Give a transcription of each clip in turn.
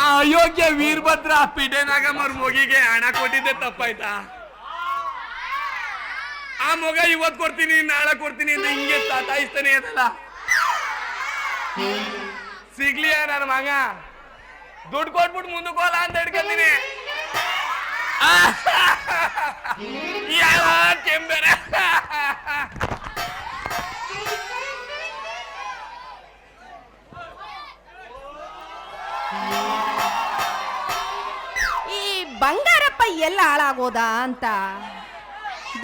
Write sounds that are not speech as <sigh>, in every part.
ಆ ಅಯೋಗ್ಯ ವೀರಭದ್ರ ಮಾರ್ ಮಗಿಗೆ ಹಣ ಕೊಟ್ಟಿದ್ದೆ ತಪ್ಪಾಯ್ತಾ? ಆ ಮಗ ಇವತ್ ಕೊಡ್ತೀನಿ, ನಾಳೆ ಕೊಡ್ತೀನಿ ಅಂತ ಹಿಂಗೆ ತಾಯಿಸ್ತಾನೆ ಅದಲ್ಲ. ಸಿಗ್ಲಿ ನನ್ನ ಮಗ? ದುಡ್ಡು ಕೊಟ್ಬಿಟ್ಟು ಮುಂದಕ್ಕೆ ಹೋಲ ಅಂತ ಹಿಡ್ಕೊತೀನಿ. ಯಾವ ಕೆಂಬೆರೆ? ಎಲ್ಲ ಹಾಳಾಗೋದಾ ಅಂತ.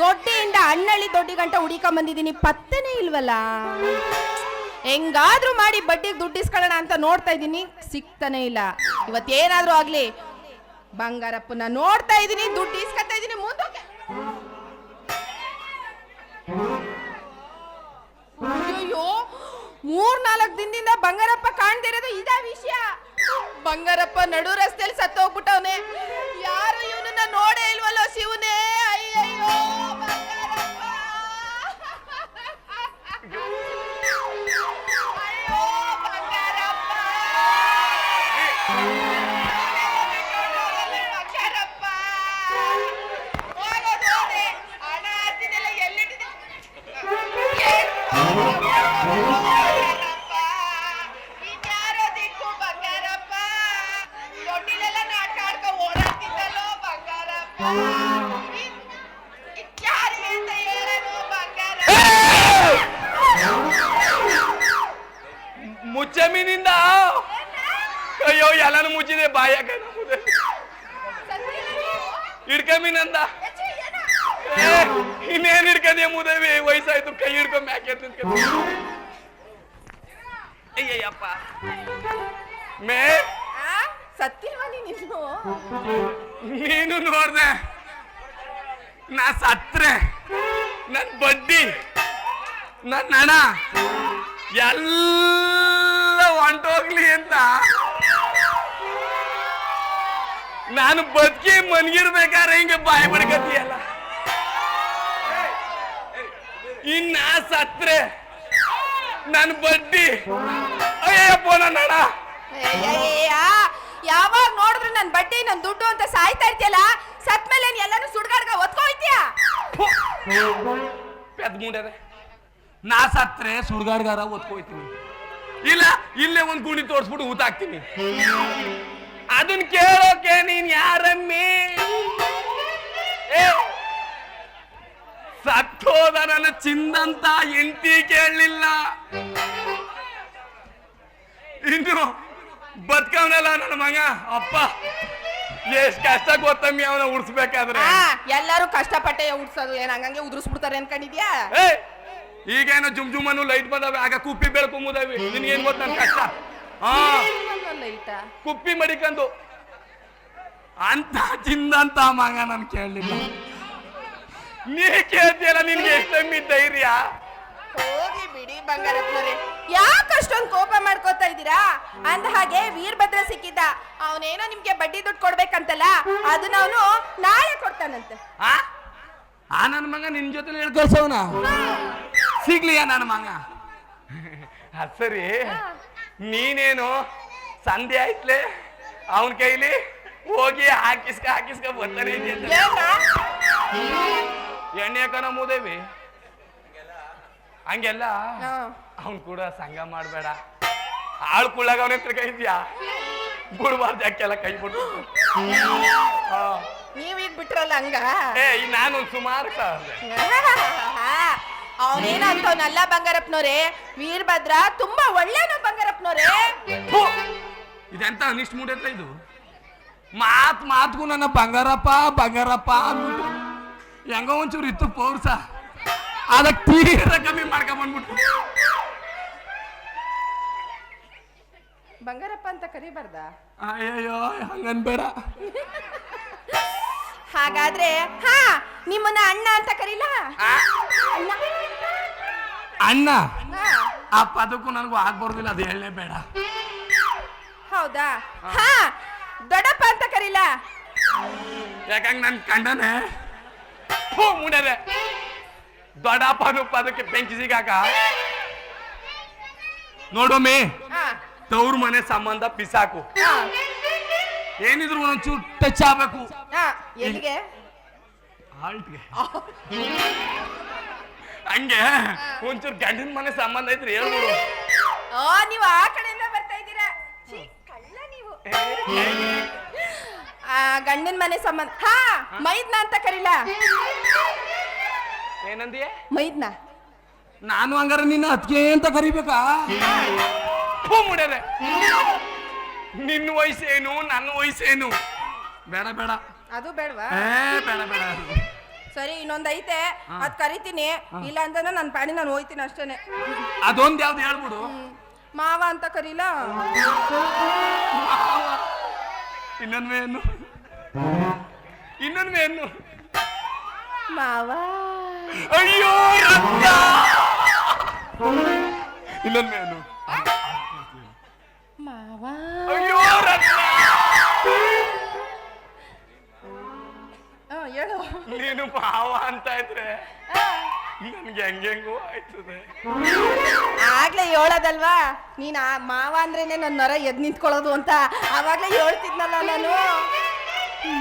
ದೊಡ್ಡಿಯಿಂದ ಅಣ್ಣಳ್ಳಿ ದೊಡ್ಡಿ ಗಂಟ ಹುಡಿಕೊಂಡ್ ಬಂದಿದ್ದೀನಿ, ಪತ್ತೆನೇ ಇಲ್ವಲ್ಲ. ಹೆಂಗಾದ್ರೂ ಮಾಡಿ ಬಡ್ಡಿಗೆ ದುಡ್ಡು ಇಸ್ಕೊಳ್ಳೋಣ ಅಂತ ನೋಡ್ತಾ ಇದ್ದೀನಿ, ಸಿಗ್ತಾನೆ ಇಲ್ಲ. ಇವತ್ತೇನಾದ್ರೂ ಆಗ್ಲಿ ಬಂಗಾರಪ್ಪನ ನೋಡ್ತಾ ಇದ್ದೀನಿ, ದುಡ್ಡು ಇಸ್ಕೊತಾ ಇದ್ದೀನಿ ಮುಂದಕ್ಕೆ ಅಯ್ಯೋ ಮೂರ್ ನಾಲ್ಕು ದಿನದಿಂದ ಬಂಗಾರಪ್ಪ ಕಾಣ್ದಿರೋದು ಇದ ವಿಷಯ. ಬಂಗಾರಪ್ಪ ನಡು ರಸ್ತೆಯಲ್ಲಿ ಸತ್ತೋಗ್ಬಿಟ್ಟವನೇ. ನೋಡೇ ಇಲ್ವಲ್ಲೋ ಶಿವನೇ? ಅಯ್ಯಯ್ಯೋ. ಮುಚ್ಚಮೀನಿಂದ ಅಯ್ಯೋ ಎಲ್ಲಾನು ಮುಚ್ಚಿದೆ ಬಾಯಾಗ ಹಿಡ್ಕಮೀನಂದ ಇನ್ನೇನ್ ಹಿಡ್ಕದೆ ಮುದವಿ? ವಯಸ್ಸಾಯ್ತು, ಕೈ ಹಿಡ್ಕೊಂಡ್ ಮ್ಯಾಕೆ ನಿಂತ್ಕೊಂಡ್. ಅಯ್ಯಯ್ಯಪ್ಪ. ಮೇ ನೀನು ನೀನು. ನೋಡ್ದೆ. ನಾ ಸತ್ರೆ ನನ್ನ ಬಡ್ಡಿ ನನ್ನ ಹಣ ಎಲ್ಲ ಹೊಂಟೋಗ್ಲಿ ಅಂತ. ನಾನು ಬದುಕಿ ಮನ್ಗಿರ್ಬೇಕಾದ್ರೆ ಹಿಂಗೆ ಬಾಯಿ ಬಡ್ಕತಿಯಲ್ಲ ಇನ್ನ ಸತ್ರೆ ನನ್ನ ಬಡ್ಡಿ ಅಯ್ಯಪ್ಪ ನನ್ನ ಹಣ. ಯಾವಾಗ ನೋಡಿದ್ರು ನನ್ನ ಬಟ್ಟೆ ನನ್ನ ದುಡ್ಡು ಅಂತ ಸಾಯ್ತಾ ಇರ್ತಿಯಲ್ಲ, ಸತ್ ಮೇಲೆ ಎಲ್ಲಾನು ಸುಡ್ಗಾಡ್ಗ ಒತ್ಕೊಯ್ತೀಯ ನಾ ಸತ್ರೆ ಸುಡ್ಗಾಡ್ಗಾರ ಒತ್ಕೋಯ್ತೀನಿ. ಇಲ್ಲ, ಇಲ್ಲೇ ಒಂದು ಗುಣಿ ತೋರಿಸ್ಬಿಟ್ಟು ಊತ ಹಾಕ್ತೀನಿ. ಅದನ್ ಕೇಳೋಕೆ ನೀನ್ ಯಾರಮ್ಮಿ? ಸತ್ತೋದ ನನ್ನ ಚಿಂದಂತ ಎಂಟಿ ಕೇಳಲಿಲ್ಲ ಇನ್ನು ಬದುಕವನಲ್ಲ ನನ್ನ ಮಗ. ಅಪ್ಪ ಎಷ್ಟ್ ಕಷ್ಟ ಗೊತ್ತಂಗಿ ಅವನ ಉಡ್ಸ್ಬೇಕಾದ್ರೆ. ಆ, ಎಲ್ಲಾರು ಕಷ್ಟಪಟ್ಟೆ ಉಡ್ಸೋದು. ಏನ್ ಹಂಗಂಗೆ ಉದುರಿಸ್ಬಿಡ್ತಾರೆ ಅನ್ಕೊಂಡಿದ್ಯಾ? ಏ ಜುಮ್ ಜುಮ್ ಅನ್ನು ಲೈಟ್ ಬಂದವೆ. ಆಗ ಕುಪ್ಪಿ ಬೆಳ್ಕೊಂಬುದವಿ ನಿನ್ಗೇನ್ ಗೊತ್ತ ನನ್ ಕಷ್ಟ? ಹಾ ಲೈಟ ಕುಪ್ಪಿ ಮಡಿಕಂದು. ಅಂತ ಚಿಂದಂತ ಮಗ ನಾನು ಕೇಳಲಿಲ್ಲ. ನೀ ಕೇಳ್ತೀಯಲ್ಲ ನಿನ್ಗೆ ಎಷ್ಟೊಮ್ಮಿ ಧೈರ್ಯ? ಹೋಗಿ ಬಿಡಿ ಬಂಗಾರಪ್ಪನವ್ರೆ. ಯಾಕೆ ಅಷ್ಟೊಂದು ಕೋಪ ಮಾಡ್ಕೋತಾ ಇದ್ದೀರಾ? ಅಂದ ಹಾಗೆ ವೀರಭದ್ರ ಸಿಕ್ಕಿದ್ದ. ಅವನೇನೋ ನಿಮ್ಗೆ ಬಡ್ಡಿ ದುಡ್ಡು ಕೊಡ್ಬೇಕಂತಲ್ಲ ಅದನ್ನ ಅವನು ನಾಳೆ ಕೊಡ್ತಾನಂತೆ. ಆ? ಆ ನನ್ನ ಮಗ ನಿನ್ ಜೊತೆ ಹೇಳ್ಕೊಳ್ಸವನ ಸಿಗ್ಲಿಯಾ ನನ್ನ ಮಗ? ಅದ್ ಸರಿ. ನೀನೇನು ಸಂಧಿ ಆಯ್ತ್ಲೆ ಅವನ ಕೈಲಿ ಹೋಗಿ ಹಾಕಿಸ್ಕ ಹಾಕಿಸ್ಕ ಬರ್ತಾನೆ ಇದೆಯಂತೆ. ಎಣ್ಣೆ ಕಣ ಮೂದೇವಿ. ಹಂಗೆಲ್ಲ? ಅವನ್ ಕೂಡ ಸಂಘ ಮಾಡಬೇಡ. ಆಳ್ ಕುಳ್ಳಾಗ ಅವನ ಹತ್ರ ಕೈ ಇದೆಯಾ? ಬಿಡ್ಬಾರ್ದು ಯಾಕೆಲ್ಲ ಕೈ ಬಿಟ್ಟು. ಹಾ. ನೀವೀಗ ಬಿಟ್ರಲ್ಲ ಹಂಗ? ಏ ನಾನು ಸುಮಾರು ಅವನೇನಂತವನಲ್ಲ ಬಂಗಾರಪ್ಪನವ್ರೆ? ವೀರಭದ್ರ ತುಂಬಾ ಒಳ್ಳೇನು ಬಂಗಾರಪ್ಪನವ್ರೆ. ಇದೆಂತ ಅನಿಷ್ಟ ಮೂಡೈತ್ಲ ಇದು? ಮಾತ್ ಮಾತ್ಗೂ ನನ್ನ ಬಂಗಾರಪ್ಪ ಬಂಗಾರಪ್ಪ ಅಂದ್ಬಿಟ್ಟು ಹೆಂಗೋ ಒಂಚೂರು ಇತ್ತು ಪೌರ್ಸ. ಅದಕ್ಕೆ ತೀರ ಕಮ್ಮಿ ಮಾಡ್ಕೊಂಡ್ಬಂದ್ಬಿಟ್ಟು ಬಂಗಾರಪ್ಪ ಅಂತ ಕರಿಬಾರ್ದ? ಅಯ್ಯಯ್ಯೋ ಹಂಗನ್ಬೇಡ. ಹಾಗಾದ್ರೆ ಹಾ ನಿಮ್ಮನ್ನ ಅಣ್ಣ ಅಂತ ಕರೀಲ? ಅಣ್ಣ? ಆ ಪದಕ್ಕೂ ನನಗೂ ಆಗ್ಬಾರ್ದಿಲ್ಲ ಅದು ಹೇಳಲೇ ಬೇಡ ಹೌದಾ ಹಾ ದೊಡ್ಡಪ್ಪ ಅಂತ ಕರೀಲ? ಯಾಕಂಗ್ ನನ್ ಕಂಡನೆ? ಹೋ ಮುಡದೆ. ದೊಡ್ಡಪ್ಪನು ಪದಕ್ಕೆ ಬೆಂಕಿ ಸಿಗಾಕ? ನೋಡೊಮ್ಮೆ ತವ್ರ ಮನೆ ಸಂಬಂಧ ಪಿಸಾಕು. ಏನಿದ್ರು ಒಂಚೂರು ಟಚ್ ಆಗ್ಬೇಕು. ಎಲ್ಲಿಗೆ? ಹಾಲ್ಟ್ಗೆ ಹಂಗೆ ಒಂಚೂರು ಗಂಡನ ಮನೆ ಸಂಬಂಧ ಐತ್ರಿ ಹೇಳ್ಬಿಡು ಓ ನೀವು ಆ ಕಡೆಯಿಂದ ಬರ್ತಾ ಇದ್ದೀರಾ? ಛೀ, ಕಳ್ಳ ನೀವು. ಆ ಗಂಡನ ಮನೆ ಸಂಬಂಧ ಹಾ ಮೈದ್ನ ಅಂತ ಕರೀಲ? ಏನಂದಿಯೇ? ಮೈದ್ನ. ನಾನು ಹಂಗಾರ ನಿನ್ನ ಅದ್ಕೆ ಅಂತ ಕರಿಬೇಕಾ? ಫು ಮುಡ್ಯದೆ ನಿನ್ನ ವಯಸ್ಸೇನು ನನ್ನ ವಯಸ್ಸೇನು? ಬೇಡ ಬೇಡ. ಅದು ಬೇಡವಾ? ಏ ಬೇಡ ಬೇಡ. ಸರಿ ಇನ್ನೊಂದ್ ಐತೆ. ಅದ್ ಕರಿತೀನಿ. ಇಲ್ಲ ಅಂತಂದ್ರೆ ನನ್ನ ಪಾಣಿ ನಾನು ಹೋಯ್ತೀನಿ ಅಷ್ಟೇನೆ. ಅದೊಂದ್ ಯಾವ್ದು ಹೇಳ್ಬಿಡು. ಮಾವ ಅಂತ ಕರೀಲ? ಇನ್ನೊಂದ್ ಮೇನು ಇನ್ನೊಂದ್ ಮೇನು ಮಾವ. ಅಯ್ಯೋ ಮಾವ. ಅಯ್ಯೋ ಹೇಳು. ನೀನು ಮಾವ ಅಂತ ಇದ್ರೆ ನನ್ಗೆ ಹೆಂಗೆಂಗೋ ಆಯ್ತದೆ. ಆಗ್ಲೇ ಹೇಳೋದಲ್ವಾ? ನೀನ್ ಆ ಮಾವ ಅಂದ್ರೇನೆ ನನ್ನ ನರ ಎದ್ ನಿಂತ್ಕೊಳ್ಳೋದು ಅಂತ ಆವಾಗ್ಲೇ ಹೇಳ್ತಿದ್ನಲ್ಲ ನಾನು.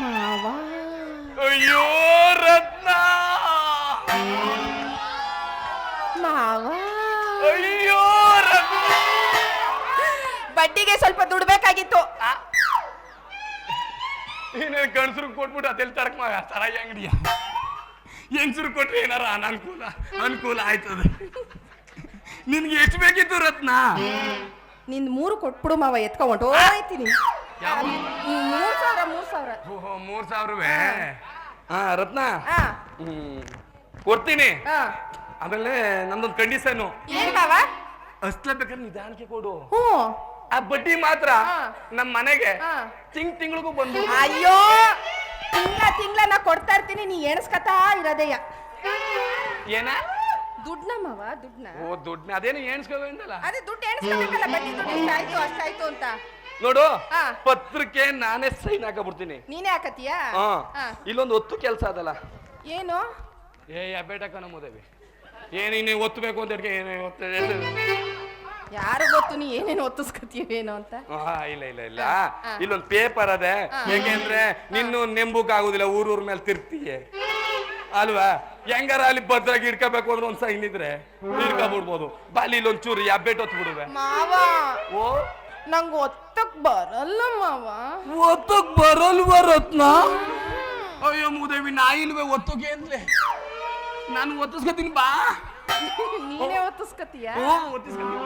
ಮಾವ. ಅಯ್ಯೋ ರತ್ನ ಮಾವ. ಅಯ್ಯೋ ಬಡ್ಡಿಗೆ ಸ್ವಲ್ಪ ದುಡ್ಬೇಕಾಗಿತ್ತು ಏನೇನು ಗಂಡಸ್ರು ಕೊಟ್ಬಿಟ್ಟು ಅದೆಲ್ಲ ತಡಕ್ ಮಾವ? ಸರಾಯಿ ಅಂಗಡಿಯ. ಹೆಂಗಸರು ಕೊಟ್ರೆ ಏನಾರ ಅನಾನುಕೂಲ? ಅನುಕೂಲ ಆಯ್ತದೆ. ನಿನ್ಗೆ ಎಷ್ಟು ಬೇಕಿತ್ತು ರತ್ನ? ನಿಂದ್ ಮೂರು ಕೊಟ್ಬಿಡು ಮಾವ ಎತ್ಕೊಂಡ್ ಹೋಯ್ತೀನಿ ಮೂರ್ ಸಾವಿರ ಮೂರ್ ಸಾವಿರ. ಓಹೋ ಮೂರ್ ಸಾವಿರವೇ? ಹಾ. ರತ್ನ. ಹ್ಮ್. ಕೊಡ್ತೀನಿ. ಆ. ಆಮೇಲೆ ನಂದೊಂದು ಕಂಡೀಷನ್ ಏನ್ ಮಾವ ಅಸ್ಲೇಬೇಕಾದ್ರೆ ನಿಧಾನಕ್ಕೆ ಕೊಡು. ಹ್ಞೂ. ಆ ಬಡ್ಡಿ ಮಾತ್ರ ನಮ್ಮ ನಮ್ ಮನೆಗೆ. ತಿಂಗ್ ತಿಂಗಳಿಗೂ ಬಂದು ಅಯ್ಯೋ ತಿಂಗಳ ತಿಂಗಳ ನಾ ಕೊಡ್ತಾ ಇರ್ತೀನಿ ನೀ ಎಣಸ್ಕತಾ ಇರೋದಯ್ಯ ಏನ? ದುಡ್ನ ಮಾವ ದುಡ್ನ ಓ ದುಡ್ಡು ಅದೇನು ಎಣಿಸ್ಕೋಬೇಕಲ್ಲ ಅದೇ ದುಡ್ಡು ಎಣಿಸ್ಕೋಬೇಕಲ್ಲ ಬಡ್ಡಿ ದುಡ್ಡು ಇಷ್ಟಾಯ್ತು ಅಷ್ಟಾಯ್ತು ಅಂತ. ನೋಡು ಹಾ. ಪತ್ರಕ್ಕೆ ನಾನೇ ಸೈನ್ ಹಾಕಬಿಡ್ತೀನಿ. ನೀನೇ ಹಾಕತ್ತೀಯಾ? ಹಾ. ಹಾ. ಇಲ್ಲೊಂದು ಹೊತ್ತು ಕೆಲಸ ಅದಲ್ಲ. ಏನು? ಏ ಅಬೇಟಕ ನಮ್ಮದೇವಿ ಏನು ಇನ್ನೇ ಒತ್ತಬೇಕು ಅಂತ ಹೇಳಿ ಏನೇ ಒತ್ತೆ <laughs> ಯಾರು ಗೊತ್ತು? ನೀ ಏನೇನು ಒತ್ತಿಸ್ಕೊತೀವೇನೋ ಅಂತ. ಹಾ ಇಲ್ಲ ಇಲ್ಲ ಇಲ್ಲ. ಇಲ್ಲೊಂದು ಪೇಪರ್ ಅದೇ. ಹೇಗೆಂದ್ರೆ ನಿನ್ನ ನೆಂಬುಕಾಗುದಿಲ್ಲ ಊರೂರ ಮೇಲೆ ತಿರ್ತೀಯ ಅಲ್ವಾ? ಹೆಂಗಾರ ಅಲ್ಲಿ ಭದ್ರಾಗಿ ಇಡ್ಕೋಬೇಕು ಅಂದ್ರೆ ಒಂದ್ ಸೈನ್ ಇದ್ರೆ ಇಡ್ಕೊಬಿಡ್ಬೋದು ಬಾಲಿ ಇಲ್ಲೊಂದ್ ಚೂರು ಯಾಬೇಟ್ ಹೊತ್ ಬಿಡುವೆ ಮಾವ. ಓ? ನಂಗ ಒತ್ತಕ್ ಬರಲ್ಲ ಮಾವ. ಒತ್ತಕ್ ಬರಲ್ವ ರತ್ನ? ಅಯ್ಯೋ ಮೂದೇವಿ ನಾ ಇಲ್ವೇ ಒತ್ತಕ್ಕೆ ಅಂದ್ಲೆ ನಾನು ಒತ್ತಿಸ್ಕೊತೀನಿ ಬಾ. ನೀನೇ ಒತ್ತಿಸ್ಕೊತೀಯಾ? ಓ ಒತ್ತಿಸ್ಕೊತೀನಿ.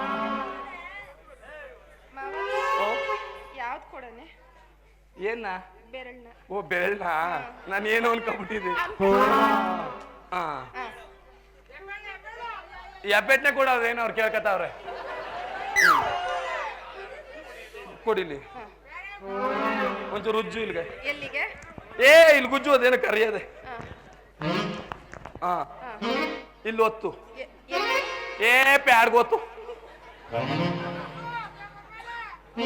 ಯಾವ್ದು ಕೊಡನೆ ಏನ? ಬೆರಳ್ನ ಓ ಬೆರಳ್ನ ನಾನು ಏನು ಅನ್ಕೊಂಡ್ಬಿಟ್ಟಿದ್ದೆ. ಹಾ. ಎಬ್ಬೆಟ್ನೆ ಕೂಡ ಅದೇನು ಅವ್ರು ಕೇಳ್ಕತ್ತಾವ್ರೆ. ಕೊಡಿಲಿ ಒಂಚೂರು ರುಜ್ಜು ಇಲ್ಲಿಗೆ. ಎಲ್ಲಿಗೆ? ಏ ಇಲ್ಲಿ ಗುಜ್ಜು ಅದೇನು ಕರಿಯದೆ. ಹಾ. ಇಲ್ಲಿ ಒತ್ತು. ಏ ಪ್ಯಾಡ್ ಗೊತ್ತು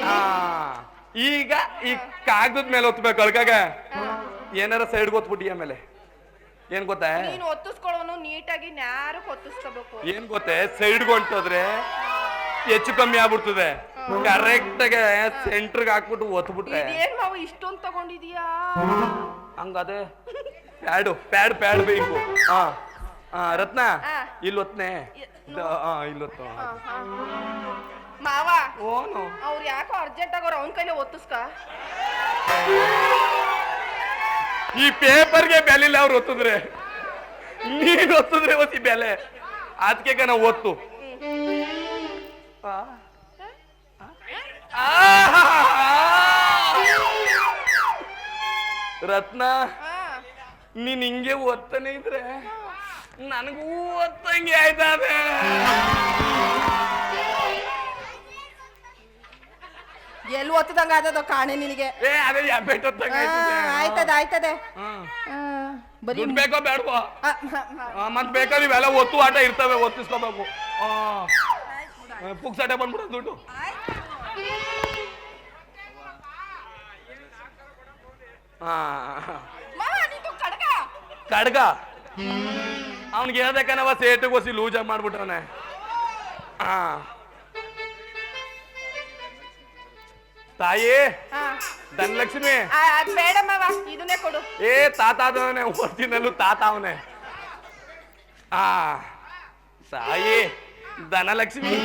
ಹಾ ಈಗ ಈ ಕಾಗದ ಮೇಲೆ ಒತ್ತಬೇಕು ಅಳ್ಕಾಗ. ಏನಾರ ಸೈಡ್ ಗೊತ್ಬಿಟ್ಟಿ ಆಮೇಲೆ. ಏನ್ ಗೊತ್ತಾ? ನೀನು ಒತ್ತಿಸ್ಕೊಳ್ಳೋನು ನೀಟಾಗಿ ನ್ಯಾರು ಒತ್ತಿಸ್ಕೋಬೇಕು. ಏನ್ ಗೊತ್ತೇ? ಸೈಡ್ ಹೊಂಟೋದ್ರೆ ಹೆಚ್ಚು ಕಮ್ಮಿ ಆಗ್ಬಿಡ್ತದೆ. ಕರೆಕ್ಟ್ ಆಗಿ ಸೆಂಟ್ರಿಗೆ ಹಾಕ್ಬಿಟ್ಟು ಒತ್ಬಿಟ್ರೆ. ಏನ್ ನಾವು ಇಷ್ಟೊಂದು ತಗೊಂಡಿದೀಯಾ? ಹಂಗದೆ. ಪ್ಯಾಡು ಪ್ಯಾಡ್ ಪ್ಯಾಡ್ ಬೇಕು. ಹಾ ಹಾ ರತ್ನ ಇಲ್ಲ ಇಲ್ಲಿ ಒತ್ನೆ ಇ- ಹಾ ಇಲ್ಲಿ ಒತ್ತು ಹಾ, ಹಾ. ಮಾವ ಓನು. ಅವ್ರು ಯಾಕೋ ಅರ್ಜೆಂಟ್ ಆಗೋರು ಅವನ ಕೈಲೇ ಒತ್ತಿಸ್ಕ? ಈ ಪೇಪರ್ಗೆ ಬೆಲೆ ಇಲ್ಲ ಅವ್ರು ಒತ್ತಿದ್ರೆ. ನೀನ್ ಒತ್ತಿದ್ರೆ ಒತ್ತಿ ಬೆಲೆ ಅದಕ್ಕೆ ಕಣ ಒತ್ತು. ಆ. ಆ. ರತ್ನ ನೀನ್ ಹಿಂಗೆ ಒತ್ತನೇ ಇದ್ರೆ. ನನಗೂ ಒತ್ತಂಗೆ ಆಯ್ತದೆ. ಎಲ್ಲಿ ಒತ್ತದಂಗ ಆದದೋ ಕಾಣೆ ನಿನಗೆ. ಏ ಅದೇ ಯಾಬೇಟ್ ಒತ್ತಂಗೆ ಆಯ್ತದೆ. ಆಯ್ತದ ಬರೀ ಬೇಕೋ ಬೇಡವೋ? ಮತ್ ಬೇಕಾದ್ರೆ ಇವೆಲ್ಲ ಒತ್ತು ಆಟ ಇರ್ತವೆ ಒತ್ತಿಸ್ಕೋಬೇಕು. ಪುಕ್ಸಾಟೆ ಬಂದ್ಬಿಡ ದುಡ್ಡು. ಹಾ. ಕಡ್ಗ. ಅವ್ನಿಗೆ ಹೇಳ್ದಕ್ಕನವ ಗೋಸಿ ಒಸಿ ಲೂಜಾಗಿ ಮಾಡ್ಬಿಟ್ರನೆ ಹಾ ತಾಯಿ ಧನಲಕ್ಷ್ಮಿ. ಇದನ್ನೇ ಕೊಡು. ಏ ತಾತ ಅದವನೆ ಓದಿನಲ್ಲೂ ತಾತ ಅವನೇ. ಆ. ತಾಯಿ ಧನಲಕ್ಷ್ಮಿ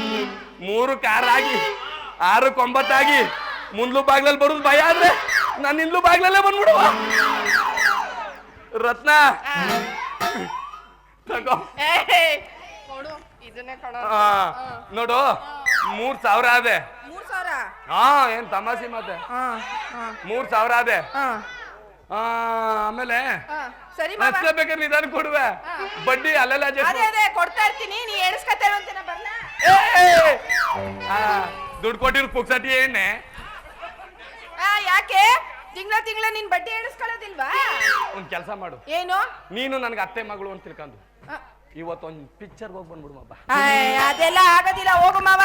ಮೂರು ಕಾರ್ ಆಗಿ ಆರು ಕೊಂಬತ್ತಾಗಿ ಮುಂದ್ಲು ಬಾಗ್ಲಲ್ಲಿ ಬರುದು ಭಯ ಆದ್ರೆ ನಾನು ಇಂದ್ಲು ಬಾಗ್ಲಲ್ಲೇ ಬಂದ್ಬಿಡುವ. ರತ್ನ. ತಗೋ. ಕೊಡು ಇದನ್ನೇ ಆ, ನೋಡು ಮೂರ್ ಸಾವಿರ ಮೂರ್ ಸಾವಿರ? ಹಾ ಏನ್ ತಮಾಷೆ ಮತ್ತೆ ಮೂರ್ ಸಾವಿರ ಅದೇ ಹಾ ಆ, ಆಮೇಲೆ ಹಾ ಸರಿ ಅಷ್ಟೇ ಬೇಕಾದ್ರೆ ನಿಧಾನ ಕೊಡುವೆ. ಬಡ್ಡಿ ಅಲ್ಲೆಲ್ಲ ಅದೇ adjust ಅದೇ ಕೊಡ್ತಾ ಇರ್ತೀನಿ ನೀ ಎಣಿಸ್ಕತ್ತೇನೋ ಅಂತ ಆ, ದುಡ್ಡು ಕೊಟ್ಟಿರೋ ಪುಕ್ಸಟಿ ಏನೇ? ಆ ಯಾಕೆ? ತಿಂಗಳ ತಿಂಗಳ ನೀನ್ ಬಡ್ಡಿ ಎಣಿಸ್ಕೊಳ್ಳೋದಿಲ್ವಾ ಒಂದ್ ಕೆಲಸ ಮಾಡು. ಏನು? ನೀನು ನನ್ಗೆ ಅತ್ತೆ ಮಗಳು ಅಂತ ತಿಳ್ಕೊಂಡು. ಇವತ್ತೊಂದು ಪಿಚ್ಚರ್ ಹೋಗಿ ಬಂದ್ಬಿಡು ಅದೆಲ್ಲ ಆಗೋದಿಲ್ಲ ಹೋಗು ಮಾವ.